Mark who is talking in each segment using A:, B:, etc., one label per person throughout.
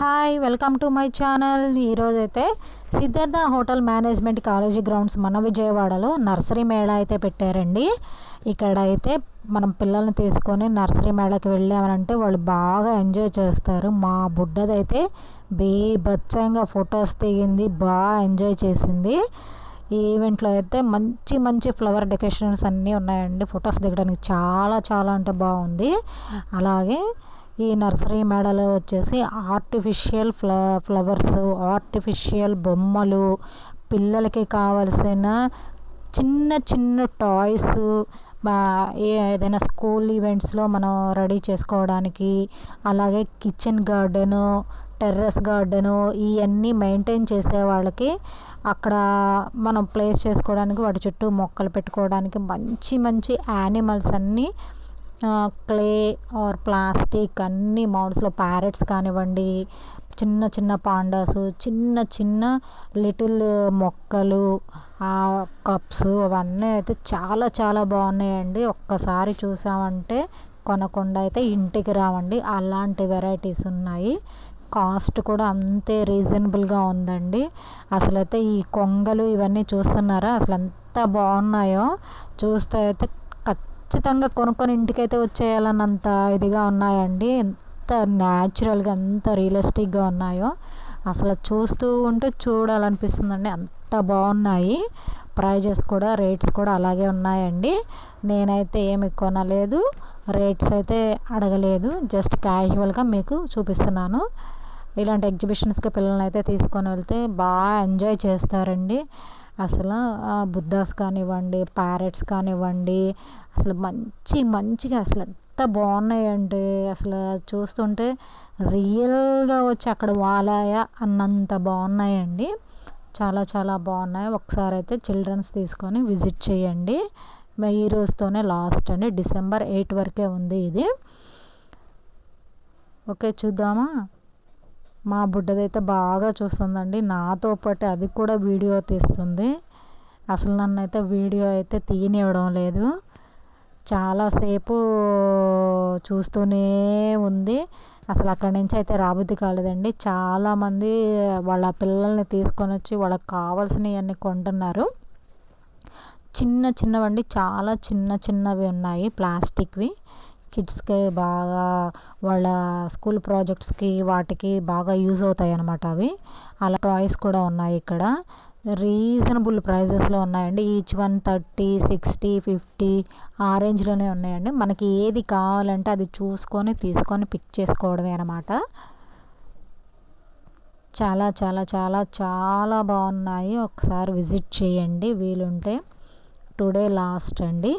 A: Hi welcome to my channel ఈరోజు అయితే Siddhartha hotel management college grounds మన విజయవాడలో నర్సరీ మేళా అయితే పెట్టారండి. ఇక్కడ అయితే మనం పిల్లల్ని తీసుకొని నర్సరీ మేళకి వెళ్ళామంటే వాళ్ళు బాగా ఎంజాయ్ చేస్తారు. మా బుడ్డదైతే బీభత్సంగా ఫొటోస్ దిగింది బాగా ఎంజాయ్ చేసింది. ఈ ఈవెంట్లో అయితే మంచి మంచి ఫ్లవర్ డెకరేషన్స్ అన్నీ ఉన్నాయండి. ఫొటోస్ దిగడానికి చాలా చాలా అంటే బాగుంది. అలాగే ఈ నర్సరీ మేడలో వచ్చేసి ఆర్టిఫిషియల్ ఫ్ల ఫ్లవర్స్ ఆర్టిఫిషియల్ బొమ్మలు పిల్లలకి కావలసిన చిన్న చిన్న టాయ్స్ ఏదైనా స్కూల్ ఈవెంట్స్లో మనం రెడీ చేసుకోవడానికి అలాగే కిచెన్ గార్డెను టెర్రస్ గార్డెను ఇవన్నీ మెయింటైన్ చేసే వాళ్ళకి అక్కడ మనం ప్లేస్ చేసుకోవడానికి వాటి చుట్టూ మొక్కలు పెట్టుకోవడానికి మంచి మంచి యానిమల్స్ అన్నీ క్లే ఆర్ ప్లాస్టిక్ అన్ని మౌండ్స్లో ప్యారెట్స్ కానివ్వండి చిన్న చిన్న పాండాస్ చిన్న చిన్న లిటిల్ మొక్కలు ఆ కప్స్ అవన్నీ అయితే చాలా చాలా బాగున్నాయండి. ఒక్కసారి చూసామంటే కొనకుండా అయితే ఇంటికి రావండి. అలాంటి వెరైటీస్ ఉన్నాయి. కాస్ట్ కూడా అంతే రీజనబుల్గా ఉందండి. అసలు అయితే ఈ కొంగలు ఇవన్నీ చూస్తున్నారా? అసలు ఎంత బాగున్నాయో చూస్తే అయితే ఖచ్చితంగా కొనుక్కొని ఇంటికైతే వచ్చేయాలన్నంత ఇదిగా ఉన్నాయండి. ఎంత న్యాచురల్గా ఎంత రియలిస్టిక్గా ఉన్నాయో అసలు చూస్తూ ఉంటే చూడాలనిపిస్తుందండి. అంత బాగున్నాయి. ప్రైజెస్ కూడా రేట్స్ కూడా అలాగే ఉన్నాయండి. నేనైతే ఏమి కొనలేదు. రేట్స్ అయితే అడగలేదు. జస్ట్ క్యాజువల్గా మీకు చూపిస్తున్నాను. ఇలాంటి ఎగ్జిబిషన్స్కి పిల్లల్ని అయితే తీసుకొని వెళ్తే బాగా ఎంజాయ్ చేస్తారండి. అసలు బుద్ధాస్ కానివ్వండి ప్యారెట్స్ కానివ్వండి అసలు మంచి మంచిగా అసలు ఎంత బాగున్నాయండి అసలు చూస్తుంటే రియల్గా వచ్చి అక్కడ వాలాయా అన్నంత బాగున్నాయండి. చాలా చాలా బాగున్నాయి. ఒకసారి అయితే చిల్డ్రన్స్ తీసుకొని విజిట్ చేయండి. ఈ రోజుతోనే లాస్ట్ అండి. డిసెంబర్ ఎయిట్ వరకే ఉంది ఇది. ఓకే చూద్దామా? మా బుడ్డదైతే బాగా చూస్తుందండి. నాతో పాటు అది కూడా వీడియో తీస్తుంది. అసలు నన్ను అయితే వీడియో అయితే తీయనివ్వడం లేదు. చాలాసేపు చూస్తూనే ఉంది. అసలు అక్కడి నుంచి అయితే రాబుద్ది కాలేదండి. చాలామంది వాళ్ళ పిల్లల్ని తీసుకొని వచ్చి వాళ్ళకి కావాల్సినవన్నీ కొంటున్నారు. చిన్న చిన్నవండి. చాలా చిన్న చిన్నవి ఉన్నాయి ప్లాస్టిక్వి. కిడ్స్కి బాగా వాళ్ళ స్కూల్ ప్రాజెక్ట్స్కి వాటికి బాగా యూజ్ అవుతాయి అన్నమాట అవి. అలా టాయ్స్ కూడా ఉన్నాయి ఇక్కడ. రీజనబుల్ ప్రైజెస్లో ఉన్నాయండి. Each one thirty sixty fifty ఆ రేంజ్లోనే ఉన్నాయండి. మనకి ఏది కావాలంటే అది చూసుకొని తీసుకొని పిక్ చేసుకోవడమే అనమాట చాలా చాలా చాలా చాలా బాగున్నాయి. ఒకసారి విజిట్ చేయండి. వీలుంటే టుడే లాస్ట్ అండి.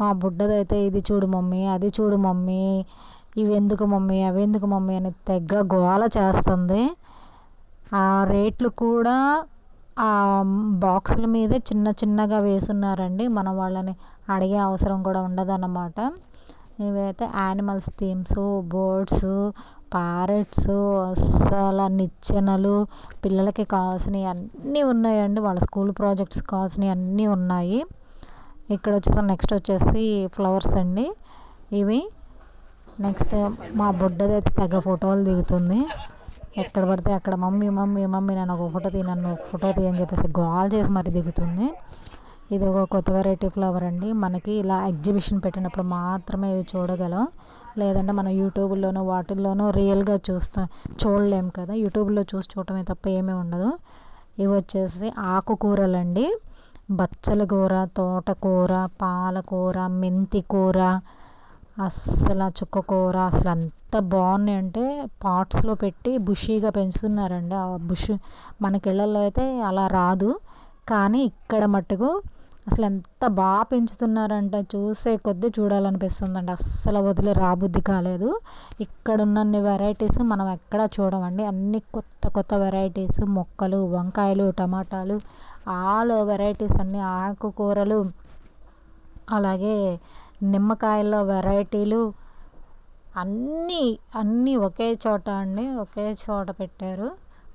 A: మా బుడ్డదైతే ఇది చూడు మమ్మీ అది చూడు మమ్మీ ఇవి ఎందుకు మమ్మీ అవి ఎందుకు మమ్మీ అని తెగ గోల చేస్తుంది. ఆ రేట్లు కూడా ఆ బాక్సుల మీదే చిన్న చిన్నగా వేసున్నారండి. మనం వాళ్ళని అడిగే అవసరం కూడా ఉండదన్నమాట. ఇవైతే యానిమల్స్ థీమ్స్ బర్డ్స్ ప్యారెట్స్ అసలు నిచ్చెనలు పిల్లలకి కావాల్సినవి అన్నీ ఉన్నాయండి. వాళ్ళ స్కూల్ ప్రాజెక్ట్స్ కావాల్సినవి అన్నీ ఉన్నాయి. ఇక్కడ వచ్చేసి నెక్స్ట్ వచ్చేసి ఫ్లవర్స్ అండి. ఇవి నెక్స్ట్ మా బుడ్డదైతే తెగ ఫోటోలు దిగుతుంది. ఎక్కడ పడితే అక్కడ మమ్మీ మమ్మీ మమ్మీ నన్ను ఒక ఫోటో తీ నన్ను ఒక ఫోటో తీ అని చెప్పేసి గోల్ చేసి మరి దిగుతుంది. ఇది ఒక కొత్త వెరైటీ ఫ్లవర్ అండి. మనకి ఇలా ఎగ్జిబిషన్ పెట్టినప్పుడు మాత్రమే ఇవి చూడగలం. లేదంటే మనం యూట్యూబ్లోనూ వాటిల్లోనూ రియల్గా చూస్తాం చూడలేము కదా. యూట్యూబ్లో చూసి చూడటమే తప్ప ఏమీ ఉండదు. ఇవి వచ్చేసి ఆకుకూరలండి. బచ్చల కూర తోటకూర పాలకూర మెంతి కూర అస్సలు చుక్క కూర అసలు అంత బాగున్నాయి. అంటే పాట్స్లో పెట్టి బుషీగా పెంచుతున్నారండి. ఆ బుష్ మనకి ఇళ్ళల్లో అయితే అలా రాదు. కానీ ఇక్కడ మట్టుకు అసలు ఎంత బాగా పెంచుతున్నారంటే చూసే కొద్దీ చూడాలనిపిస్తుందండి. అస్సలు వదిలి రాబుద్ది కాలేదు. ఇక్కడ ఉన్నన్ని వెరైటీస్ మనం ఎక్కడ చూడమండి. అన్ని కొత్త కొత్త వెరైటీస్ మొక్కలు వంకాయలు టమాటాలు ఆల్ వెరైటీస్ అన్ని ఆకుకూరలు అలాగే నిమ్మకాయల్లో వెరైటీలు అన్నీ అన్నీ ఒకే చోట అండి ఒకే చోట పెట్టారు.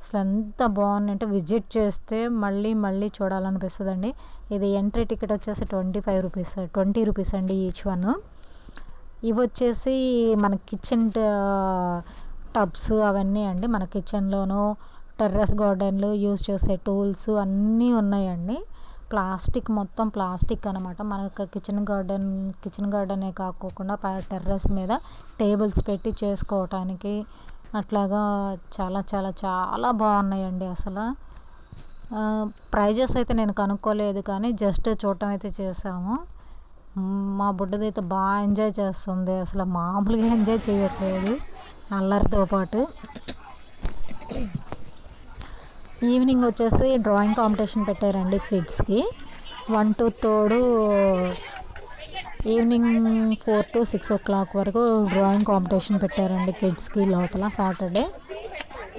A: అసలు ఎంత బాగుందంటే విజిట్ చేస్తే మళ్ళీ మళ్ళీ చూడాలనిపిస్తుంది అండి ఇది ఎంట్రీ టికెట్ వచ్చేసి twenty five rupees twenty rupees అండి ఈచ్ వన్. ఇవి వచ్చేసి మన కిచెన్ టబ్స్ అవన్నీ అండి మన కిచెన్లోనూ టెర్రస్ గార్డెన్లు యూజ్ చేసే టూల్స్ అన్నీ ఉన్నాయండి. ప్లాస్టిక్ మొత్తం ప్లాస్టిక్ అనమాట మనకు కిచెన్ గార్డెన్ కిచెన్ గార్డెనే కాకోకుండా టెర్రస్ మీద టేబుల్స్ పెట్టి చేసుకోవటానికి అట్లాగా చాలా చాలా చాలా బాగున్నాయండి అసలు. ప్రైజెస్ అయితే నేను కనుక్కోలేదు కానీ జస్ట్ చూడటం అయితే చేసాము మా బుడ్డది అయితే బాగా ఎంజాయ్ చేస్తుంది. అసలు మామూలుగా ఎంజాయ్ చేయట్లేదు. అల్లరితో పాటు. ఈవినింగ్ వచ్చేసి డ్రాయింగ్ కాంపిటీషన్ పెట్టారండి కిడ్స్కి. వన్ టు తోడు evening four to six o'clock వరకు డ్రాయింగ్ కాంపిటీషన్ పెట్టారండి కిడ్స్కి లోపల సాటర్డే.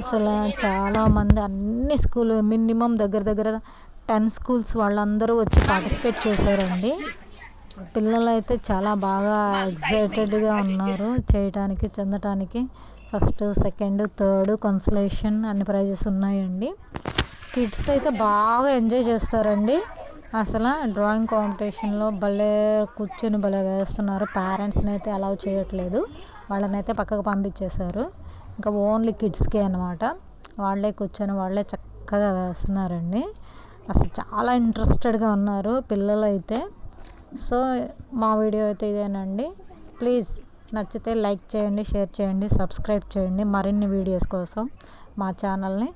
A: అసలు చాలామంది అన్ని స్కూల్ మినిమం దగ్గర దగ్గర టెన్ స్కూల్స్ వాళ్ళందరూ వచ్చి పార్టిసిపేట్ చేశారండి. పిల్లలు అయితే చాలా బాగా ఎగ్జైటెడ్గా ఉన్నారు చేయటానికి చెందటానికి. ఫస్ట్ సెకండ్ థర్డ్ కన్సలేషన్ అన్ని ప్రైజెస్ ఉన్నాయండి. కిడ్స్ అయితే బాగా ఎంజాయ్ చేస్తారండి. అసలు డ్రాయింగ్ కాంపిటీషన్లో భలే కూర్చొని భలే వేస్తున్నారు. పేరెంట్స్ని అయితే అలౌ చేయట్లేదు. వాళ్ళని అయితే పక్కకు పంపించేశారు. ఇంకా ఓన్లీ కిడ్స్కే అనమాట వాళ్ళే కూర్చొని వాళ్ళే చక్కగా వేస్తున్నారండి. అసలు చాలా ఇంట్రెస్టెడ్గా ఉన్నారు పిల్లలు అయితే సో మా వీడియో అయితే ఇదేనండి. ప్లీజ్ నచ్చితే లైక్ చేయండి షేర్ చేయండి సబ్స్క్రైబ్ చేయండి. మరిన్ని వీడియోస్ కోసం మా ఛానల్ని